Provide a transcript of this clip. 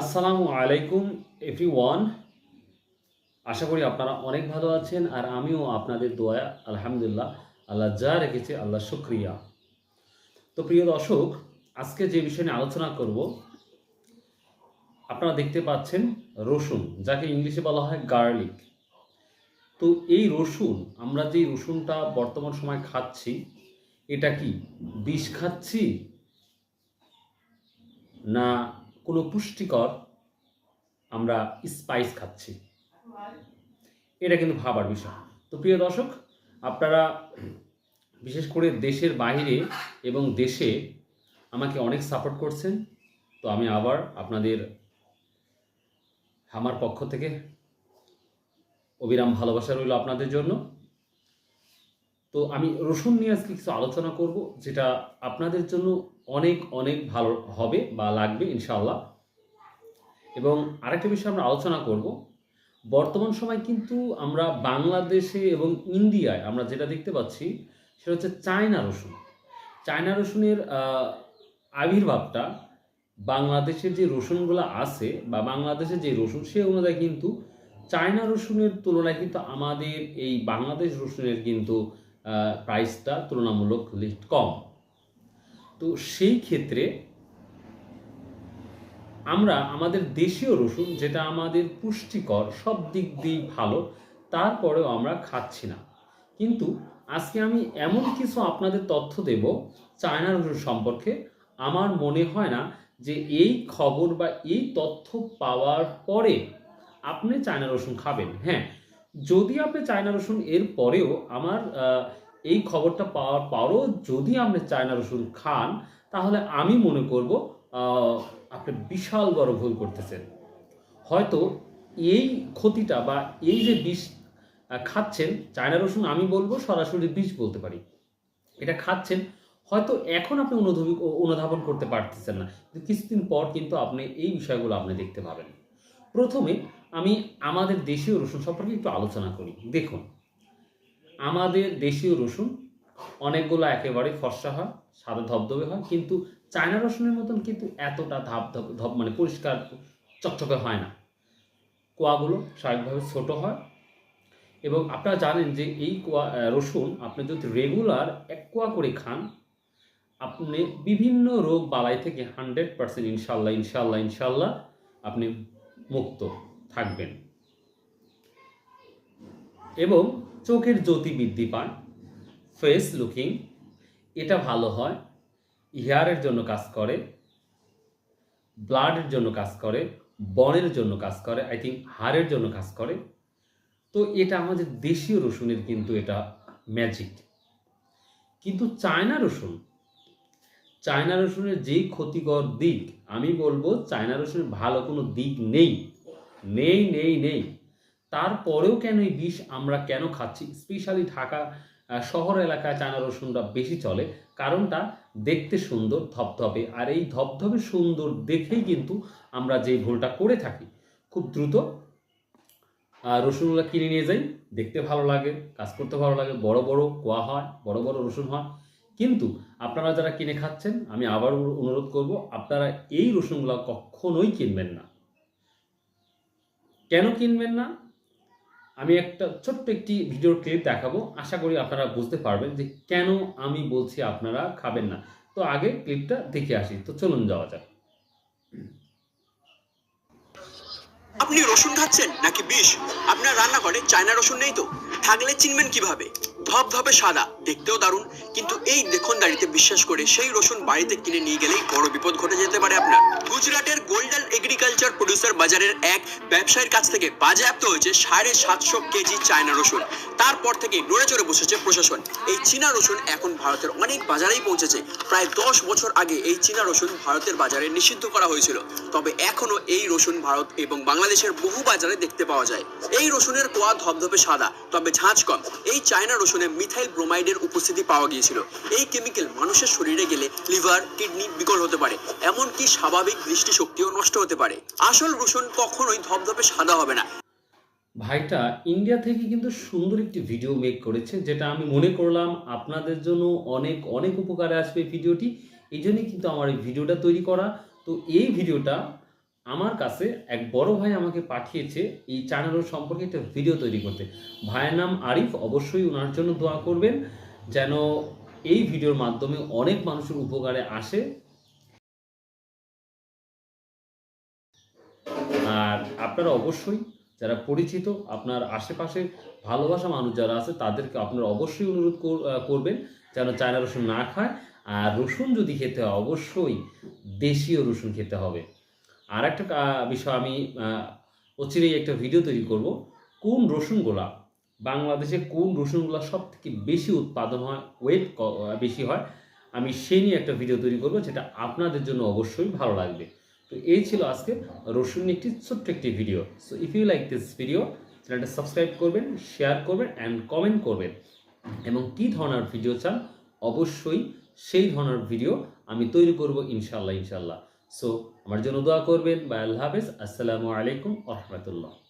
আসসালামু আলাইকুম every one আশা করি আপনারা অনেক ভালো আছেন, আর আমিও আপনাদের দোয়া, আলহামদুলিল্লাহ, আল্লাহ যা রেখেছে, আল্লাহ শুক্রিয়া। তো প্রিয় দর্শক, আজকে যে বিষয় নিয়ে আলোচনা করব, আপনারা দেখতে পাচ্ছেন রসুন, যাকে ইংলিশে বলা হয় গার্লিক। তো এই রসুন, আমরা যে রসুনটা বর্তমান সময় খাচ্ছি, এটা কি বিষ খাচ্ছি না কোনো পুষ্টিকর আমরা স্পাইস খাচ্ছি। এটা কিন্তু ভাবার বিষয়। তো প্রিয় দর্শক, আপনারা বিশেষ করে দেশের বাইরে এবং দেশে আমাকে অনেক সাপোর্ট করছেন। তো আমি আবার আপনাদের আমার পক্ষ থেকে অবিরাম ভালোবাসা রইল আপনাদের জন্য। তো আমি রসুন নিয়ে আজকে কিছু আলোচনা করব, যেটা আপনাদের জন্য অনেক অনেক ভালো হবে বা লাগবে, ইনশাআল্লাহ। এবং আরেকটা বিষয় আমরা আলোচনা করব, বর্তমান সময় কিন্তু আমরা বাংলাদেশে এবং ইন্ডিয়ায় আমরা যেটা দেখতে পাচ্ছি, সেটা হচ্ছে চায়না রসুন। চায়না রসুনের আবির্ভাবটা বাংলাদেশের যে রসুনগুলো আছে বা বাংলাদেশের যে রসুন, সে অনুযায়ী কিন্তু চায়না রসুনের তুলনায় কিন্তু আমাদের এই বাংলাদেশ রসুনের কিন্তু প্রাইসটা তুলনামূলক লিস্ট কম। তো সেই ক্ষেত্রে আমরা আমাদের দেশীয় রসুন, যেটা আমাদের পুষ্টিকর, সব দিক দিয়েই ভালো, তারপরেও আমরা খাচ্ছি না। কিন্তু আজকে আমি এমন কিছু আপনাদের তথ্য দেব চায়না রসুন সম্পর্কে। আমার মনে হয় না যে এই খবর বা এই তথ্য পাওয়ার পরে আপনি চায়না রসুন খাবেন। হ্যাঁ যদি আপনি চায়না রসুন এর পরেও আমার এই খবরটা পাওয়ার পরও যদি আপনি চায়না রসুন খান, তাহলে আমি মনে করব আপনি বিশাল বড় ভুল করতেছেন। হয়তো এই ক্ষতিটা বা এই যে বিষ খাচ্ছেন, চায়না রসুন আমি বলব সরাসরি বিষ বলতে পারি। এটা খাচ্ছেন, হয়তো এখন আপনি অনুধাবন অনুধাবন করতে পারতেছেন না। কিছুদিন পর কিন্তু আপনি এই বিষয়গুলো আপনি দেখতে পাবেন। প্রথমে আমি আমাদের দেশীয় রসুন সম্পর্কে একটু আলোচনা করি। দেখুন, আমাদের দেশীয় রসুন অনেকগুলো একেবারে ফর্সা হয়, সাদা ধবধবে হয়, কিন্তু চায়না রসুনের মতন কিন্তু এতটা ধাপ ধপ মানে পরিষ্কার, চকচকে হয় না। কোয়াগুলো স্বাভাবিকভাবে ছোট হয় এবং আপনারা জানেন যে এই কোয়া রসুন আপনি যদি রেগুলার এক কোয়া করে খান, আপনি বিভিন্ন রোগ বালাই থেকে হান্ড্রেড পার্সেন্ট ইনশাল্লাহ ইনশাল্লাহ ইনশাল্লাহ আপনি মুক্ত। থাকবেন। এবং চোখের জ্যোতি বৃদ্ধি পান ফেস লুকিং এটা ভালো হয় হেয়ারের জন্য কাজ করে ব্লাডের জন্য কাজ করে বনের জন্য কাজ করে আই থিঙ্ক হাড়ের জন্য কাজ করে। তো এটা আমাদের দেশীয় রসুনের কিন্তু এটা ম্যাজিক কিন্তু চায়না রসুন, চায়না রসুনের যেই ক্ষতিকর দিক, আমি বলব চায়না রসুনের ভালো কোনো দিক নেই। নেই নেই নেই। তারপরেও কেন এই বিষ আমরা কেন খাচ্ছি? স্পেশালি ঢাকা শহর এলাকায় চানা রসুনটা বেশি চলে, কারণটা দেখতে সুন্দর, ধপধপে। আর এই ধপধপে সুন্দর দেখেই কিন্তু আমরা যে ভুলটা করে থাকি, খুব দ্রুত রসুনগুলো কিনে নিয়ে যাই, দেখতে ভালো লাগে, কাজ করতে ভালো লাগে, বড় বড় কোয়া হয়, বড় বড় রসুন হয়। কিন্তু আপনারা যারা কিনে খাচ্ছেন, আমি আবার অনুরোধ করব, আপনারা এই রসুনগুলো কখনোই কিনবেন না। কেন কিনবেন না? আমি একটা ছোট্ট একটি ভিডিওর ক্লিপ দেখাবো। আশা করি আপনারা বুঝতে পারবেন যে কেন আমি বলছি আপনারা খাবেন না। তো আগে ক্লিপটা দেখে আসি। তো চলুন যাওয়া যাক। আপনি রসুন খাচ্ছেন নাকি বিষ? আপনার রান্নাঘরে চায়না রসুন নেই তো? থাকলে চিনবেন কীভাবে? ধপধপে সাদা, দেখতেও দারুণ। কিন্তু এই দেখুন দাঁড়িতে বিশ্বাস করে সেই রসুন বাড়িতে কিনে নিয়ে গেলেই বড় বিপদ ঘটে যেতে পারে আপনার। গুজরাটের গোল্ডেন এগ্রিকালচার প্রডিউসার বাজারের এক ব্যবসায়ীর কাছ থেকে বাজেয়াপ্ত হয়েছে সাড়ে সাতশো কেজি চায়না রসুন। তারপর থেকে নড়ে চড়ে বসেছে প্রশাসন। এই চীনা রসুন এখন ভারতের অনেক বাজারেই পৌঁছেছে। প্রায় দশ বছর আগে এই চীনা রসুন ভারতের বাজারে নিষিদ্ধ করা হয়েছিল। তবে এখনও এই রসুন ভারত এবং বাংলাদেশের বহু বাজারে দেখতে পাওয়া যায়। এই রসুনের কোয়া ধবধবে সাদা, তবে ঝাঁঝ কম। এই চায়না রসুনে মিথাইল ব্রোমাইডের উপস্থিতি পাওয়া গিয়েছিল। এই কেমিক্যাল মানুষের শরীরে গেলে লিভার, কিডনি বিকল হতে পারে, এমনকি স্বাভাবিক দৃষ্টিশক্তিও নষ্ট হতে পারে। আসল রসুন কখনোই ধপধপে সাদা হবে না। ভাইটা, ইন্ডিয়া থেকে কিন্তু সুন্দর একটি ভিডিও মেক করেছে, যেটা আমি মনে করলাম আপনাদের জন্য অনেক অনেক উপকারে আসবে ভিডিওটি এই জন্যই কিন্তু আমার এই ভিডিওটা তৈরি করা। তো এই ভিডিওটা আমার কাছে এক বড় ভাই আমাকে পাঠিয়েছে এই চায়না রোড সম্পর্কে একটা ভিডিও তৈরি করতে। ভাইয়ের নাম আরিফ, অবশ্যই ওনার জন্য দোয়া করবেন যেন এই ভিডিওর মাধ্যমে অনেক মানুষের উপকারে আসে। আর আপনারা অবশ্যই যারা পরিচিত, আপনার আশেপাশে ভালোবাসা মানুষ যারা আছে, তাদেরকে আপনারা অবশ্যই অনুরোধ কর- করবেন যেন চায়না রসুন না খায়। আর রসুন যদি খেতে হয়, অবশ্যই দেশীয় রসুন খেতে হবে। আর একটা বিষয় আমি অচিরেই একটা ভিডিও তৈরি করব। কোন রসুনগুলা বাংলাদেশে কোন রসুনগুলা সব থেকে বেশি উৎপাদন হয় ওয়েট বেশি হয়, আমি সেই নিয়ে একটা ভিডিও তৈরি করব যেটা আপনাদের জন্য অবশ্যই ভালো লাগবে। তো এই ছিল আজকে রসুন একটি ছোট্ট একটি video so if you like this video চ্যানেলটা সাবস্ক্রাইব করবেন শেয়ার করবেন অ্যান্ড কমেন্ট করবেন। এবং কী ধরনের ভিডিও চান, অবশ্যই সেই ধরনের ভিডিও আমি তৈরি করব ইনশাল্লাহ ইনশাল্লাহ সো আমার জন্য দোয়া করবেন। বা আল্লাহ হাফেজ। আসসালামু আলাইকুম রহমতুল্লাহ।